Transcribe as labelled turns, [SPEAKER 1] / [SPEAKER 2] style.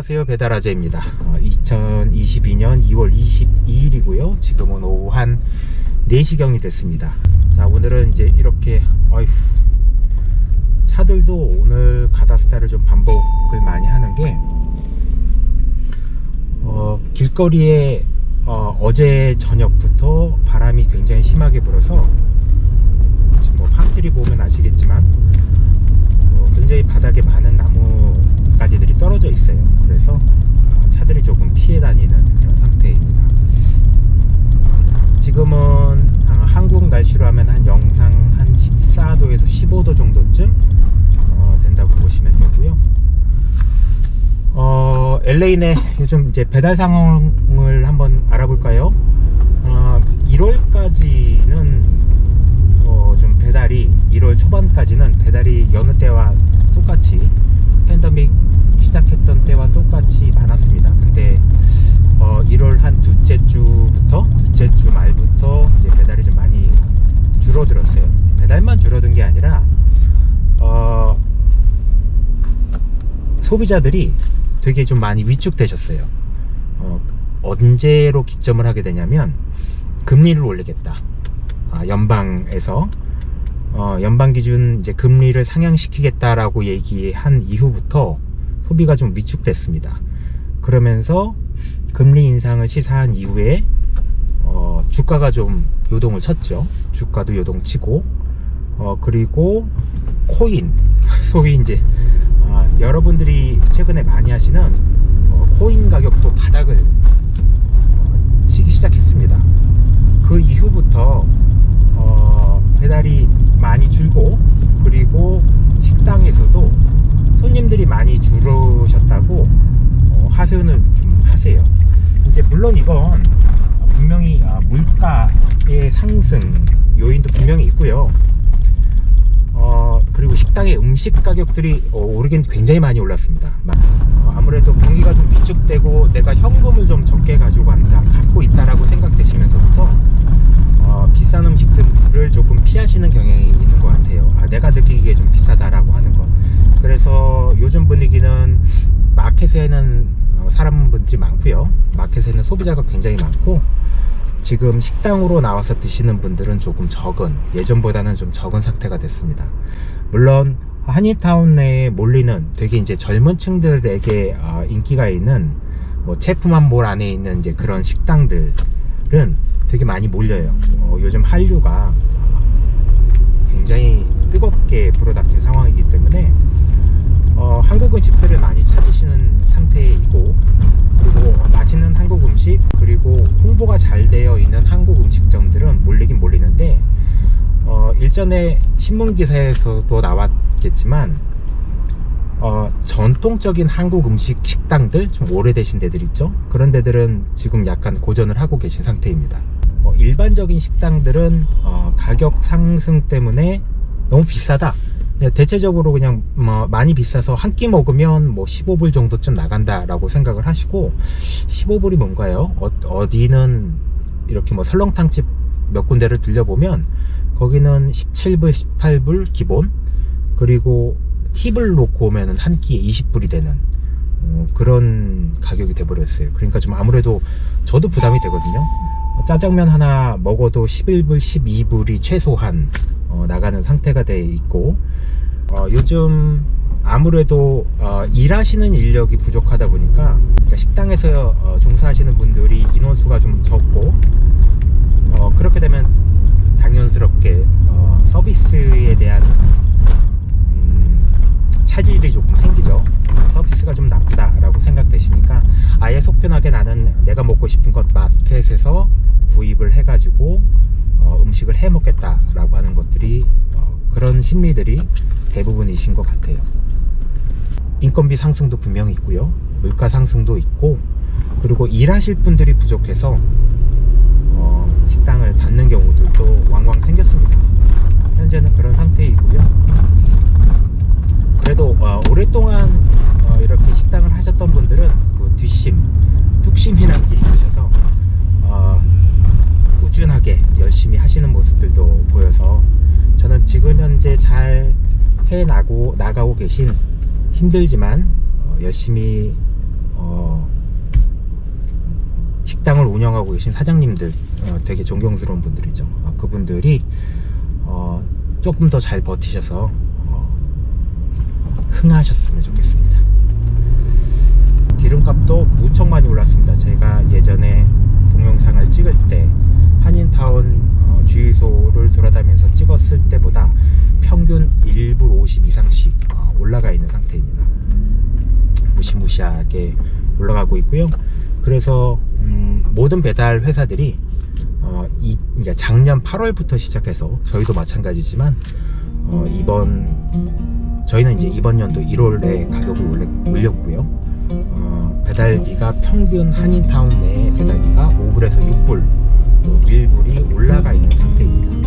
[SPEAKER 1] 안녕하세요. 배달아재입니다. 2022년 2월 22일이고요. 지금은 오후 한 4시경이 됐습니다. 자 오늘은 이제 이렇게 어휴 차들도 오늘 가다스타를 좀 반복을 많이 하는 게 어, 길거리에 어, 제 저녁부터 바람이 굉장히 심하게 불어서 지금 뭐 팜트리 보면 아시겠지만 어, 굉장히 바닥에 많은 나무가지들이 떨어져 있어요. 그래서 어, 차들이 조금 피해 다니는 그런 상태입니다. 지금은 어, 한국 날씨로 하면 한 영상 한 14도에서 15도 정도쯤 어, 된다고 보시면 되고요. 어, LA 내 요즘 이제 배달 상황을 한번 알아볼까요? 어, 1월까지는 어, 좀 배달이 1월 초반까지는 배달이 여느 때와 똑같이 팬데믹 시작했던 때와 똑같이 많았습니다. 근데 어, 1월 한 둘째 주부터 둘째 주 말부터 이제 배달이 좀 많이 줄어들었어요. 배달만 줄어든 게 아니라 어, 소비자들이 되게 좀 많이 위축되셨어요. 어, 언제로 기점을 하게 되냐면 금리를 올리겠다. 아, 연방에서 어, 연방 기준 이제 금리를 상향시키겠다라고 얘기한 이후부터 소비가 좀 위축됐습니다. 그러면서 금리 인상을 시사한 이후에 어, 주가가 좀 요동을 쳤죠. 주가도 요동치고 어, 그리고 코인 소위 이제 아, 여러분들이 최근에 많이 하시는 어, 코인 가격도 바닥을 어, 치기 시작했습니다. 그 이후부터 어, 배달이 많이 줄고 그리고 식당에서도 손님들이 많이 줄으셨다고 어, 하소연을 좀 하세요. 이제 물론 이건 분명히 아, 물가의 상승 요인도 분명히 있고요. 어, 식당의 음식 가격들이 어, 오르긴 굉장히 많이 올랐습니다. 마- 어, 아무래도 경기가 좀 위축되고 내가 현금을 좀 적게 가지고 간다, 갖고 있다라고 생각되시면서부터 어, 비싼 음식들을 조금 피하시는 경향이 있는 것 같아요. 아, 내가 느끼기에 좀 비싸다라고 하는 것. 그래서 요즘 분위기는 마켓에는 어, 사람분들이 많고요. 마켓에는 소비자가 굉장히 많고 지금 식당으로 나와서 드시는 분들은 조금 적은 예전보다는 좀 적은 상태가 됐습니다. 물론 한인타운 내에 몰리는 되게 이제 젊은 층들에게 어, 인기가 있는 뭐 체프만 몰 안에 있는 이제 그런 식당들은 되게 많이 몰려요. 어, 요즘 한류가 굉장히 뜨겁게 불어닥친 상황이기 때문에 어, 한국 음식들을 많이 찾으시는 상태이고 그리고 맛있는 한국 음식 그리고 홍보가 잘 되어 있는 한국 음식점들은 몰리긴 몰리는데 어, 일전에 신문 기사에서도 나왔겠지만 어, 전통적인 한국 음식 식당들 좀 오래되신 데들 있죠? 그런 데들은 지금 약간 고전을 하고 계신 상태입니다. 어, 일반적인 식당들은 어, 가격 상승 때문에 너무 비싸다 대체적으로 그냥 뭐 많이 비싸서 한 끼 먹으면 뭐 15불 정도쯤 나간다라고 생각을 하시고 15불이 뭔가요? 어, 디는 이렇게 뭐 설렁탕집 몇 군데를 들려보면 거기는 17불, 18불 기본 그리고 팁을 놓고 오면은 한 끼에 20불이 되는 어, 그런 가격이 돼버렸어요. 그러니까 좀 아무래도 저도 부담이 되거든요. 어, 짜장면 하나 먹어도 11불, 12불이 최소한 어, 나가는 상태가 돼 있고 어, 요즘 아무래도 어, 일하시는 인력이 부족하다 보니까 그러니까 식당에서 어, 종사하시는 분들이 인원수가 좀 적고 어, 그렇게 되면 당연스럽게 어, 서비스에 대한 음, 차질이 조금 생기죠. 서비스가 좀 나쁘다라고 생각되시니까 아예 속편하게 나는 내가 먹고 싶은 것 마켓에서 구입을 해가지고 어, 음식을 해 먹겠다라고 하는 것들이 어, 그런 심리들이 대부분이신 것 같아요. 인건비 상승도 분명히 있고요. 물가 상승도 있고 그리고 일하실 분들이 부족해서 어, 식당을 닫는 경우들도 왕왕 생겼습니다. 현재는 그런 상태이고요. 그래도 어, 오랫동안 어, 이렇게 식당을 하셨던 분들은 그 뒷심, 뚝심이라는 게 있으셔서 어, 꾸준하게 열심히 모습들도 보여서 저는 지금 현재 잘 해나고 나가고 계신 힘들지만 어, 열심히 어, 식당을 운영하고 계신 사장님들 어, 되게 존경스러운 분들이죠. 어, 그분들이 어, 조금 더 잘 버티셔서 어, 흥하셨으면 좋겠습니다. 기름값도 무척 많이 올랐습니다. 제가 예전에 동영상을 찍을 때 한인타운 어, 주유소를 돌아다니면서 찍었을 때보다 평균 1불 50 이상씩 어, 올라가 있는 상태입니다. 무시무시하게 올라가고 있고요. 그래서 음, 모든 배달 회사들이 어, 이, 그러니까 작년 8월부터 시작해서 저희도 마찬가지지만 어, 이번 저희는 이제 이번 연도 1월에 가격을 올렸고요. 어, 배달비가 평균 한인타운 내 배달비가 5불에서 6불, 또 1불이 올라가 있는 상태입니다.